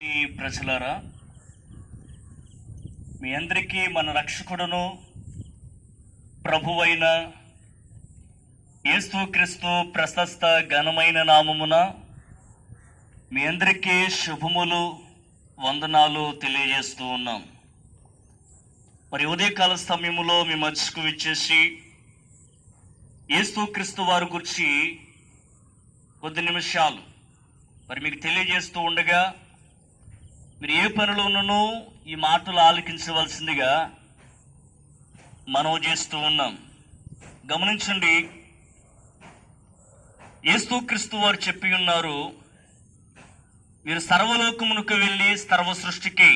ఈ ప్రజలారా మీ అందరికీ మన రక్షకుడును ప్రభువైన యేసుక్రీస్తు ప్రశస్త ఘనమైన నామమున మీ అందరికీ శుభములు వందనాలు తెలియజేస్తూ ఉన్నాం. మరి ఉదయకాల సమయంలో మీ మధ్యకు విచ్చేసి యేసుక్రీస్తు వారి గురించి కొద్ది నిమిషాలు మరి మీకు తెలియజేస్తూ ఉండగా మీరు ఏ పనిలోనూ ఈ మాటలు ఆలకించవలసిందిగా మనం చేస్తూ ఉన్నాం. గమనించండి యేసుక్రీస్తు వారు చెప్పి ఉన్నారు మీరు సర్వలోకమునకు వెళ్ళి సర్వ సృష్టికి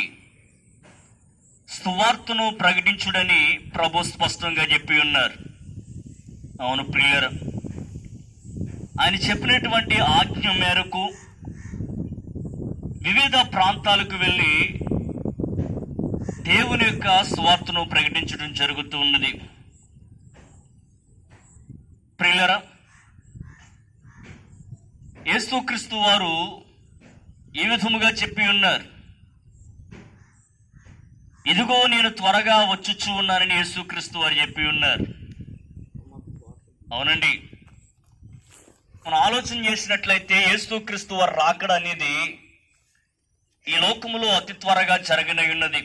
స్తువార్తను ప్రకటించుడని ప్రభు స్పష్టంగా చెప్పి ఉన్నారు. అవును ప్రియర్ ఆయన చెప్పినటువంటి ఆజ్ఞ మేరకు వివిధ ప్రాంతాలకు వెళ్ళి దేవుని యొక్క స్వార్థను ప్రకటించడం జరుగుతూ ఉన్నది. ప్రియులరా యేసుక్రీస్తు వారు ఈ విధముగా చెప్పి ఉన్నారు. ఇదిగో నేను త్వరగా వచ్చుచూ ఉన్నానని యేసుక్రీస్తు వారు చెప్పి ఉన్నారు. అవునండి. మనం ఆలోచన చేసినట్లయితే యేసుక్రీస్తు వారు రాకడ అనేది ఈ లోకములో అతి త్వరగా జరగనయున్నది.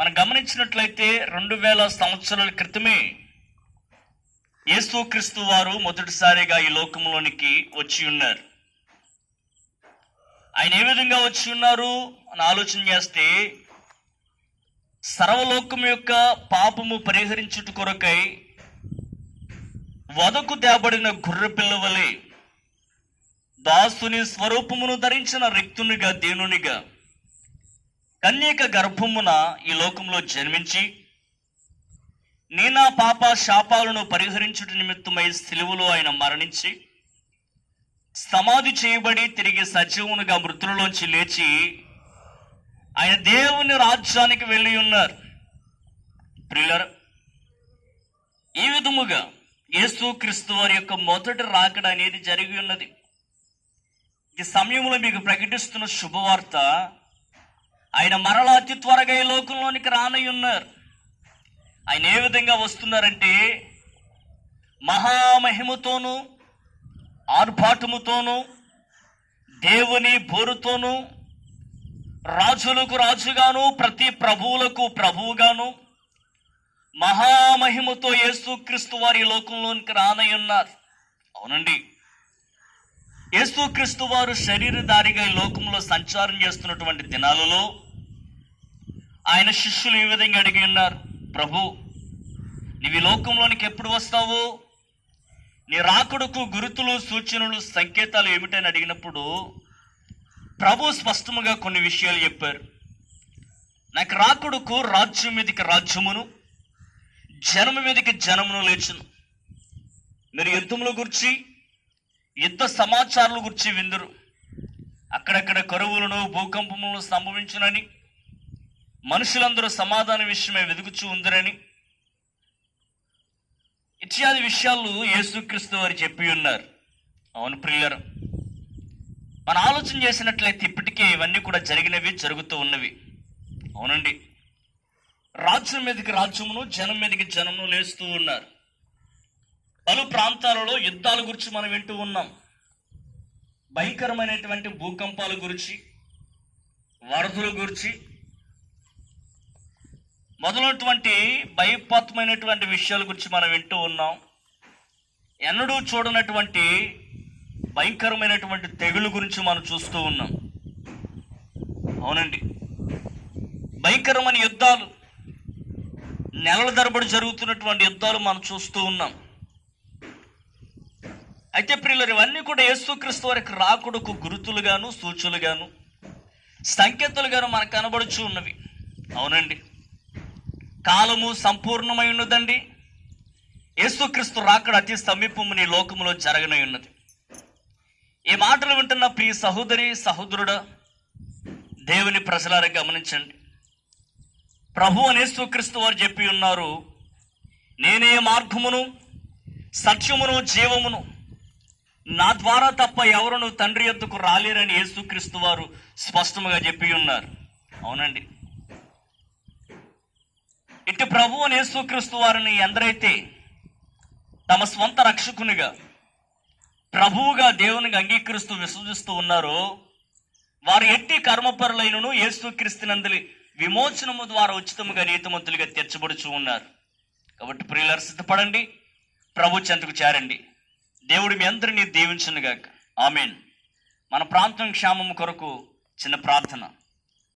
మనం గమనించినట్లయితే రెండు వేల సంవత్సరాల క్రితమే యేసుక్రీస్తు వారు మొదటిసారిగా ఈ లోకంలోనికి వచ్చి ఉన్నారు ఆయన ఏ విధంగా వచ్చి ఉన్నారు అని ఆలోచన చేస్తే సర్వలోకం యొక్క పాపము పరిహరించుట కొరకై వదకు తేబడిన గుర్రె పిల్ల వలె దాసుని స్వరూపమును ధరించిన రిక్తునిగా దేనునిగా కన్యక గర్భమున ఈ లోకంలో జన్మించి నీ నా పాప శాపాలను పరిహరించుట నిమిత్తమై సిలువలో ఆయన మరణించి సమాధి చేయబడి తిరిగి సజీవునిగా మృతులలోంచి లేచి ఆయన దేవుని రాజ్యానికి వెళ్ళి ఉన్నారు. ప్రిల్లర్ ఈ విధముగా యేసుక్రీస్తు వారి యొక్క మొదటి రాకడ అనేది జరిగి ఉన్నది. ఈ సమయంలో మీకు ప్రకటిస్తున్న శుభవార్త ఆయన మరలా అతి త్వరగా ఈ లోకంలోనికి రానై ఉన్నారు ఆయన ఏ విధంగా వస్తున్నారంటే మహామహిమతోనూ ఆర్భాటముతోనూ దేవుని బోరుతోనూ రాజులకు రాజుగాను ప్రతి ప్రభువులకు ప్రభువుగాను మహామహిమతో యేసుక్రీస్తు వారి లోకంలోనికి రానై ఉన్నారు అవునండి. యేసుక్రీస్తు వారు శరీరధారిగా ఈ లోకంలో సంచారం చేస్తున్నటువంటి దినాలలో ఆయన శిష్యులు ఈ విధంగా అడిగి ఉన్నారు? ప్రభు నీవి లోకంలోనికి ఎప్పుడు వస్తావు? నీ రాకుడుకు గురుతులు సూచనలు సంకేతాలు ఏమిటని అడిగినప్పుడు ప్రభు స్పష్టముగా కొన్ని విషయాలు చెప్పారు. నాకు రాకుడుకు రాజ్యం మీదకి రాజ్యమును జనము మీదకి జనమును లేచును. మీరు యుద్ధముల గురించి యుద్ధ సమాచారాల గురించి విందురు. అక్కడక్కడ కరువులను భూకంపములను సంభవించునని మనుషులందరూ సమాధాన విషయమే వెతుకుచూ ఉందిరని ఇత్యాది విషయాలు యేసుక్రీస్తు వారు చెప్పి ఉన్నారు. అవును ప్రియులరు మన ఆలోచన చేసినట్లయితే ఇప్పటికే ఇవన్నీ కూడా జరిగినవి జరుగుతూ ఉన్నవి. అవునండి. రాజ్యం మీదకి రాజ్యమును జనం మీదకి జనమును లేస్తూ ఉన్నారు. పలు ప్రాంతాలలో యుద్ధాల గురించి మనం వింటూ ఉన్నాం. భయంకరమైనటువంటి భూకంపాల గురించి వరదల గురించి. మొదలైనటువంటి భయపాత్మైనటువంటి విషయాల గురించి మనం వింటూ ఉన్నాం. ఎన్నడూ చూడనటువంటి భయంకరమైనటువంటి తెగులు గురించి మనం చూస్తూ ఉన్నాం. అవునండి. భయంకరమైన యుద్ధాలు నెలల తరబడి జరుగుతున్నటువంటి యుద్ధాలు మనం చూస్తూ ఉన్నాం. అయితే ప్రియులరు ఇవన్నీ కూడా యేసుక్రీస్తు వారికి రాకుడుకు గురుతులుగాను సూచులుగాను సంకేతాలుగాను మనకు కనబడుచు ఉన్నవి. అవునండి. కాలము సంపూర్ణమై ఉన్నదండి. యేసుక్రీస్తు రాకడ అతి సమీపము నీ లోకములో జరగనై ఉన్నది. ఈ మాటలు వింటున్న ప్రియ సహోదరి సహోదరుడు దేవుని ప్రజలారా గమనించండి. ప్రభు అని యేసుక్రీస్తు వారు చెప్పి ఉన్నారు నేనే మార్గమును సత్యమును జీవమును నా ద్వారా తప్ప ఎవరును తండ్రి ఎద్దుకు రాలేరని యేసుక్రీస్తు వారు స్పష్టముగా చెప్పి ఉన్నారు. అవునండి. ఇటు ప్రభు అని యేసుక్రీస్తు వారిని ఎందరైతే తమ స్వంత రక్షకునిగా ప్రభువుగా దేవునికి అంగీకరిస్తూ విశ్వసిస్తూ ఉన్నారో వారు ఎట్టి కర్మపరులైనను యేసుక్రీస్తునందలి విమోచనము ద్వారా ఉచితముగా నీతిమంతులుగా తెచ్చబడుచు ఉన్నారు. కాబట్టి ప్రియులరు సిద్ధపడండి. ప్రభు చెంతకు చేరండి. దేవుడు మీ అందరినీ దీవించునుగాక. ఆమెన్. మన ప్రాంతం క్షేమము కొరకు చిన్న ప్రార్థన.